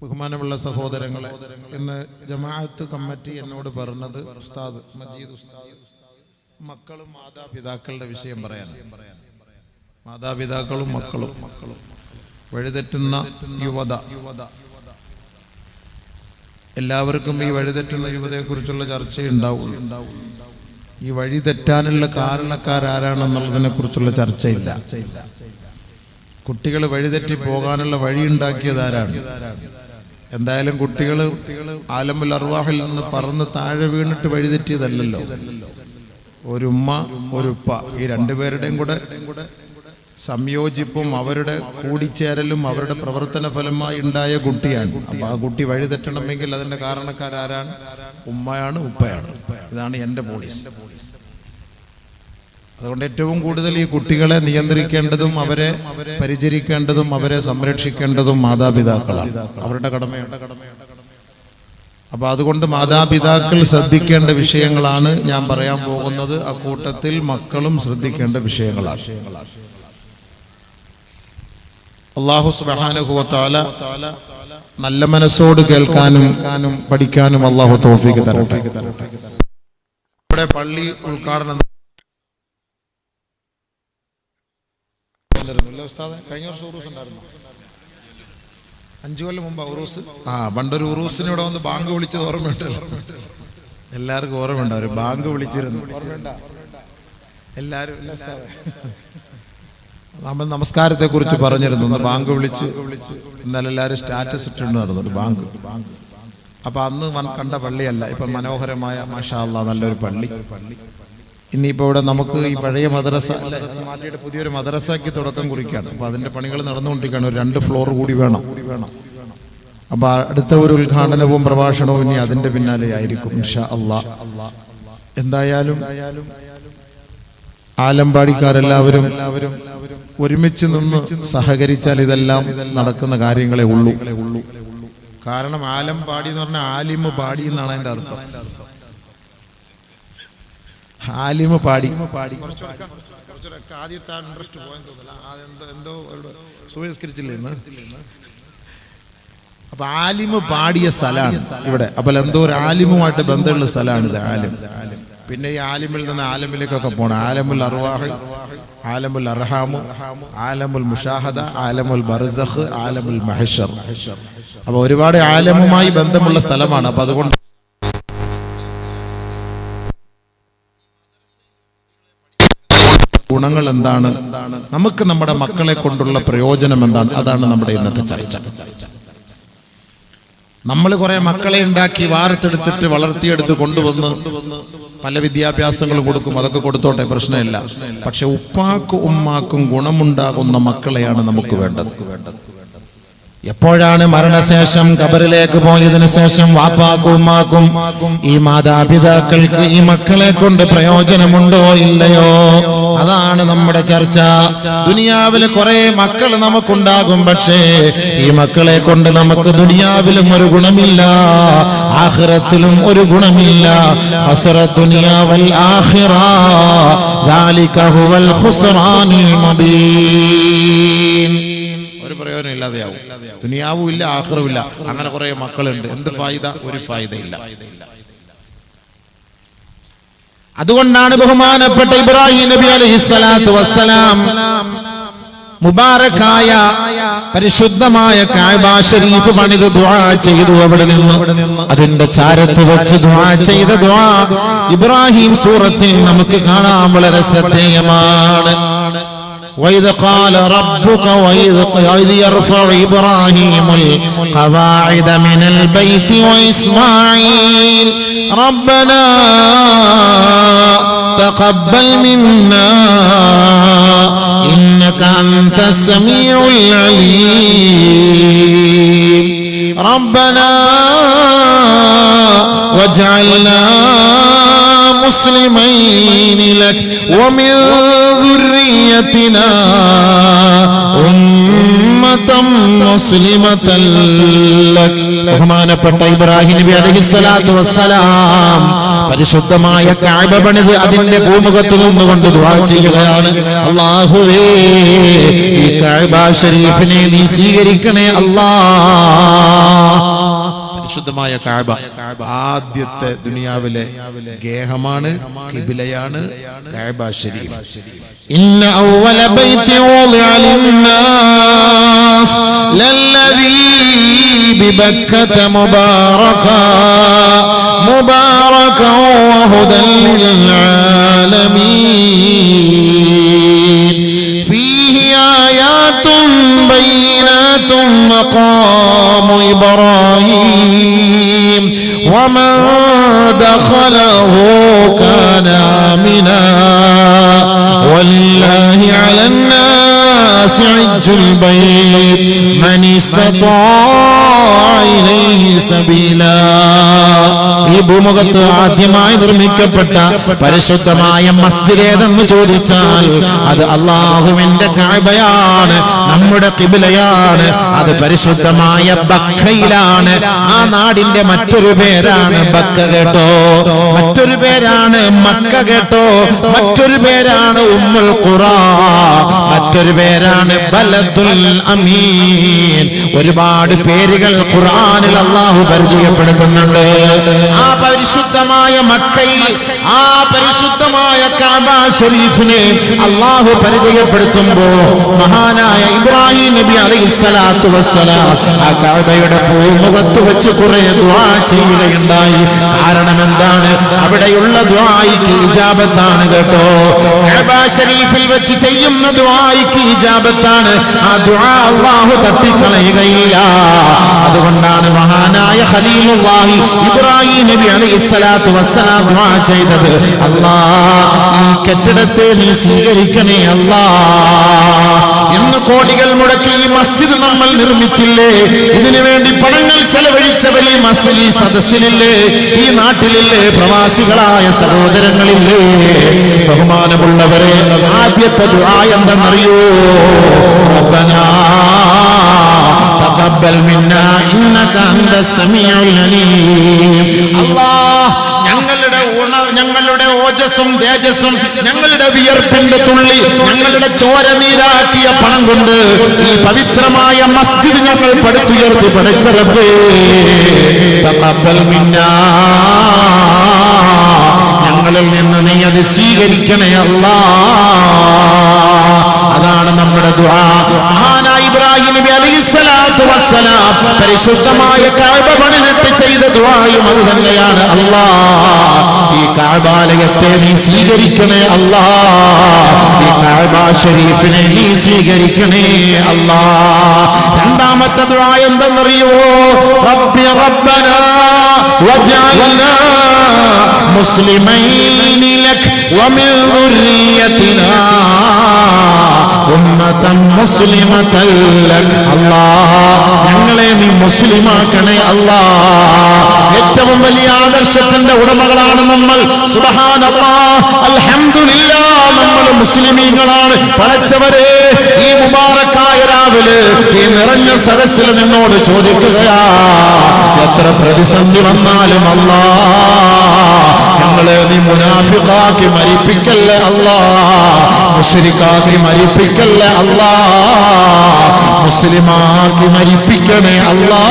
ബഹുമാനമുള്ള സഹോദരങ്ങളെ ഇന്ന് ജമാഅത്ത് കമ്മിറ്റി എന്നോട് പറഞ്ഞത് ഉസ്താദ് മജീദ് ഉസ്താദ് മക്കളും മാതാപിതാക്കളുടെ വിഷയം പറയാൻ മാതാപിതാക്കളും മക്കളും മക്കളും വഴിതെറ്റുന്ന യുവത. യുവത എല്ലാവർക്കും ഈ വഴിതെറ്റുന്ന യുവതയെക്കുറിച്ചുള്ള ചർച്ചയുണ്ടാവും ഈ വഴി തെറ്റാനുള്ള കാരണക്കാരാരാണെന്നുള്ളതിനെ കുറിച്ചുള്ള ചർച്ചയില്ല. കുട്ടികൾ വഴിതെറ്റി പോകാനുള്ള വഴി ഉണ്ടാക്കിയത് ആരാണ് എന്തായാലും കുട്ടികൾ ആലമുൽ അർവാഹിൽ നിന്ന് പറന്ന് താഴെ വീണിട്ട് വഴിതെറ്റിയതല്ലല്ലോ. ഒരു ഉമ്മ ഒരു ഉപ്പ ഈ രണ്ടുപേരുടെയും കൂടെ സംയോജിപ്പും അവരുടെ കൂടിച്ചേരലും അവരുടെ പ്രവർത്തന ഫലമായി ഉണ്ടായ കുട്ടിയാണ്. അപ്പൊ ആ കുട്ടി വഴിതെറ്റണമെങ്കിൽ അതിന്റെ കാരണക്കാരാരാണ് ഉമ്മയാണ് ഉപ്പയാണ്. ഇതാണ് എന്റെ പോളിസി അതുകൊണ്ട് ഏറ്റവും കൂടുതൽ ഈ കുട്ടികളെ നിയന്ത്രിക്കേണ്ടതും അവരെ പരിചരിക്കേണ്ടതും അവരെ സംരക്ഷിക്കേണ്ടതും മാതാപിതാക്കളാണ്. അവരുടെ കടമയുണ്ട് അപ്പോൾ അതുകൊണ്ട് മാതാപിതാക്കൾ ശ്രദ്ധിക്കേണ്ട വിഷയങ്ങളാണ് ഞാൻ പറയാൻ പോകുന്നത്. അക്കൂട്ടത്തിൽ മക്കളും ശ്രദ്ധിക്കേണ്ട വിഷയങ്ങളാണ്. അള്ളാഹു സുബാനുഭവത്താല നല്ല മനസ്സോട് കേൾക്കാനും പഠിക്കാനും അള്ളാഹു തോഫിക്ക് തരട്ടെ. ഇവിടെ പള്ളി ഉദ്ഘാടനം ഉണ്ടായിരുന്നില്ലേ ഉസ്താദെ? കഴിഞ്ഞ വർഷം ഉറൂസ് ഉണ്ടായിരുന്നു? അഞ്ചു കൊല്ലം മുമ്പ് ഉറൂസ്? ആ പണ്ടൊരു ഉറൂസിന് ഇവിടെ വന്ന് ബാങ്ക് വിളിച്ചത് ഓർമ്മയുണ്ട് എല്ലാവർക്കും ഓർമ്മയുണ്ട് അവർ. ബാങ്ക് വിളിച്ചിരുന്നു. ഉസ്താദെ? നമ്മൾ നമസ്കാരത്തെ കുറിച്ച് പറഞ്ഞിരുന്നു. ഒന്ന് ബാങ്ക് വിളിച്ച് ഇന്നലെ എല്ലാവരും സ്റ്റാറ്റസ് ഇട്ടിട്ടുണ്ടായിരുന്നു ഒരു ബാങ്ക്. ബാങ്ക് അപ്പൊ അന്ന് കണ്ട പള്ളിയല്ല ഇപ്പൊ മനോഹരമായ മാഷാ നല്ലൊരു പള്ളി പള്ളി. ഇനിയിപ്പോ ഇവിടെ നമുക്ക് ഈ പഴയ മദ്രസ മാറ്റിയിട്ട് പുതിയൊരു മദ്രസയ്ക്ക് തുടക്കം കുറിക്കുകയാണ്. അപ്പോൾ അതിന്റെ പണികൾ നടന്നുകൊണ്ടിരിക്കുകയാണ്. ഒരു രണ്ട് ഫ്ലോർ കൂടി വേണം. അപ്പോൾ അടുത്ത ഒരു ഉദ്ഘാടനവും പ്രഭാഷണവും ഇനി അതിന്റെ പിന്നാലെ ആയിരിക്കും ഇൻഷാ അള്ളാ എന്തായാലും ആലമ്പാടിക്കാരെല്ലാവരും ഒരുമിച്ച് നിന്ന് സഹകരിച്ചാൽ ഇതെല്ലാം നടക്കുന്ന കാര്യങ്ങളെ ഉള്ളൂ. കാരണം ആലമ്പാടി എന്ന് പറഞ്ഞാൽ ആലിമ് പാടി എന്നാണ് അതിന്റെ അർത്ഥം. ആലിമ് പാടി. ആദ്യത്തെ ഇൻട്രസ്റ്റ് അപ്പൊ ആലിമ് പാടിയ സ്ഥലമാണ് ഇവിടെ. അപ്പൊ എന്തോ ഒരു ആലിമുമായിട്ട് ബന്ധമുള്ള സ്ഥലമാണ് ഇത് ആലിം. പിന്നെ ഈ ആലിമിൽ നിന്ന് ആലമിലേക്കൊക്കെ പോണം. ആലമുൽ അർവാഹ് ആലമുൽ അർഹാമു ആലമുൽ മുഷാഹദ ആലമുൽ ബർസഖ് ആലമുൽ മഹഷർ. അപ്പൊ ഒരുപാട് ആലമുമായി ബന്ധമുള്ള സ്ഥലമാണ്. അപ്പൊ അതുകൊണ്ട് ഗുണങ്ങൾ എന്താണ് നമുക്ക് നമ്മുടെ മക്കളെ കൊണ്ടുള്ള പ്രയോജനം എന്താണ് അതാണ് നമ്മുടെ ഇന്നത്തെ ചർച്ച. നമ്മൾ കുറെ മക്കളെ ഉണ്ടാക്കി വാർത്തെടുത്തിട്ട് വളർത്തിയെടുത്ത് കൊണ്ടുവന്ന് പല വിദ്യാഭ്യാസങ്ങളും കൊടുക്കും. അതൊക്കെ കൊടുത്തോട്ടെ പ്രശ്നമില്ല. പക്ഷെ ഉപ്പാക്കും ഉമ്മാക്കും ഗുണമുണ്ടാകുന്ന മക്കളെയാണ് നമുക്ക് വേണ്ടത്. എപ്പോഴാണ് മരണശേഷം കബറിലേക്ക് പോയതിനു ശേഷം വാപ്പാക്കും ഉമ്മാക്കും ഈ മാതാപിതാക്കൾക്ക് ഈ മക്കളെ കൊണ്ട് പ്രയോജനമുണ്ടോ ഇല്ലയോ അതാണ് നമ്മുടെ ചർച്ച ദുനിയാവിൽ കുറെ മക്കൾ നമുക്കുണ്ടാകും പക്ഷേ ഈ മക്കളെ കൊണ്ട് നമുക്ക് ദുനിയാവിലും ഒരു ഗുണമില്ല ആഖിറത്തിലും ഒരു ഗുണമില്ല ഹസറത്ത് ദുനിയാവൽ ആഖിറ ذلك هو الخسران المبين ഒരു പ്രയോജനം ഇല്ലാതെയാവും ദുനിയാവും ഇല്ല ആഹ്റവും ഇല്ല അങ്ങനെ കുറെ മക്കളുണ്ട്. എന്ത് ഫായിദ? ഒരു ഫായിദ ഇല്ല അതുകൊണ്ടാണ് ബഹുമാനപ്പെട്ട ഇബ്രാഹിം നബി അലൈഹി സ്വലാത്തു വസ്സലാം മുബാറക്കായ പരിശുദ്ധമായ കായബ ഷരീഫ് പണിത് ദ്വാ ചെയ്തു അവിടെ നിന്ന്. അതിന്റെ ചാരത്ത് വെച്ച് ദ്വാ ചെയ്ത ദ്വാ ഇബ്രാഹിം സൂറത്തിൽ നമുക്ക് കാണാൻ വളരെ ശ്രദ്ധേയമാണ്. وإذ قال ربك وإذ يرفع إبراهيم القواعد من البيت وإسماعيل ربنا تقبل منا إنك أنت السميع العليم ربنا واجعلنا مسلمين لك ومن ذريتنا أمة مسلمة لك ബഹുമാനപ്പെട്ട ഇബ്രാഹിം നബി അലൈഹി സ്വലാത്തു വസ്സലാം പരിശുദ്ധമായ കാഴ്ബ പണിത് അതിന്റെ ഭൂമുഖത്ത് നിന്നുകൊണ്ട് ദുആ ചെയ്യുകയാണ് അള്ളാഹുവേ ഈ കാഴ്ബ ഷരീഫിനെ നീ സ്വീകരിക്കണേ അല്ലാ ശുദ്ധമായ കാബ ആദ്യത്തെ ദുനിയാവിലെ ഗേഹമാണ് കിബിലയാണ് കാബ ഷരീഫ് إن أول بيت وضع للناس للذي ببكة مباركا مباركا وهدى للعالمين. فيه آيات بينات مقام إبراهيم ومن دخله كان آمنا. ولله على الناس عج البيت من استطاع ഈ ഭൂമുഖത്ത് ആദ്യമായി നിർമ്മിക്കപ്പെട്ട പരിശുദ്ധമായ മസ്ജിദ് ഏതെന്ന് ചോദിച്ചാൽ അത് അള്ളാഹുവിന്റെ കാഴ്ബയാണ് നമ്മുടെ കിബിലയാണ് അത് പരിശുദ്ധമായ ബക്കയിലാണ് ആ നാടിന്റെ മറ്റൊരു പേരാണ് ബക്ക കേട്ടോ. മറ്റൊരു പേരാണ് മക്ക കേട്ടോ. മറ്റൊരു പേരാണ് ഉമ്മുൽ ഖുറ. മറ്റൊരു പേരാണ് ബലദുൽ അമീൻ. ഒരുപാട് പേരുകൾ അള്ളാഹു പരിചയപ്പെടുത്തുന്നുണ്ട്. ആ പരിശുദ്ധമായ മക്കയിൽ ആ പരിശുദ്ധമായ കാബ ഷരീഫിനെ അള്ളാഹു പരിചയപ്പെടുത്തുമ്പോ മഹാനായ ഇബ്രാഹിം നബി അലൈഹി വസ്സലാം ആ കാബയുടെ പൂമുഖത്ത് വെച്ച് കുറെ ദ്വാ ചെയ്യുകയുണ്ടായി. കാരണം എന്താണ് അവിടെയുള്ള ദ്വായിക്ക് ഇജാബത്താണ് കേട്ടോ. കാബ ഷരീഫിൽ വെച്ച് ചെയ്യുന്ന ദ്വായിക്ക് ഇജാബത്താണ്. ആ ദ്വാ അള്ളാഹു തട്ടിക്കളയുകയില്ല. അതുകൊണ്ടാണ് മഹാനായ ഖലീലുള്ളാഹി ഇബ്രാഹിം നബി അലൈഹി ചെയ്തത്. അല്ലാ ഈ കെട്ടിടത്തെ നീ സ്വീകരിക്കണേ അല്ലാ. ഇന്ന് കോടികൾ മുടക്കി ഈ മസ്ജിദ് നമ്മൾ നിർമ്മിച്ചില്ലേ? ഇതിനു വേണ്ടി പണങ്ങൾ ചെലവഴിച്ചവർ ഈ മസ്ജിദ് ഈ സദസ്സിലില്ലേ? ഈ നാട്ടിലില്ലേ? പ്രവാസികളായ സഹോദരങ്ങളില്ലേ? ബഹുമാനമുള്ളവരെ ആദ്യത്തെ ദുആ എന്തെന്നറിയോ? റബ്ബനാ തഖബ്ബൽ മിന്നാ ഇന്നക അൻത സമീഉൽ അലീം. അല്ലാഹ് ഞങ്ങളുടെ ഞങ്ങളുടെ ഓജസ്സും തേജസ്സും ഞങ്ങളുടെ വിയർപ്പിന്റെ തുള്ളി ഞങ്ങളുടെ ചോര നീരാക്കിയ പണം കൊണ്ട് ഈ പവിത്രമായ മസ്ജിദ് ഞങ്ങൾ പടുത്തുയർത്തി പഠിച്ചറപ്പേ ഞങ്ങളിൽ നിന്ന് നീ അത് സ്വീകരിക്കണേ അല്ല. അതാണ് നമ്മുടെ മഹാനായ ഇബ്രാഹിം നബി പരിശുദ്ധമായ കഅബ പണിതിട്ട് ചെയ്ത ദുആയും അത് തന്നെയാണ് അല്ലാ. ഈ കഅബാലയത്തെ നീ സ്വീകരിക്കണേ അല്ലാ ഈ കഅബ ഷരീഫിനെ നീ സ്വീകരിക്കണേ അല്ലാ രണ്ടാമത്തെ ദുആ എന്തെന്നറിയോ റബ്ബി റബ്ബനാ വജഅൽനാ മുസ്ലിമൈൻ ലക് വമിൻ ذريتنا ഞങ്ങളെ നീ മുസ്ലിമാക്കണേ അല്ലാ. ഏറ്റവും വലിയ ആദർശത്തിന്റെ ഉടമകളാണ് നമ്മൾ. അൽഹംദുലില്ലാ. നമ്മൾ മുസ്ലിമീങ്ങളാണ്. പടച്ചവരെ ഈ മുബാറക്കായ രാവിലെ ഈ നിറഞ്ഞ സദസ്സിൽ നിന്നോട് ചോദിക്കുകയാ. എത്ര പ്രതിസന്ധി വന്നാലും അല്ലാ. ഞങ്ങളെ നീ മുനാഫിക്കാക്കി മരിപ്പിക്കല്ലേ അല്ലാ? മുഷരിക്കാക്കി മരിപ്പിക്കല്ലേ അല്ലാ? മുസ്ലിമാക്കി മരിപ്പിക്കണേ അല്ലാ?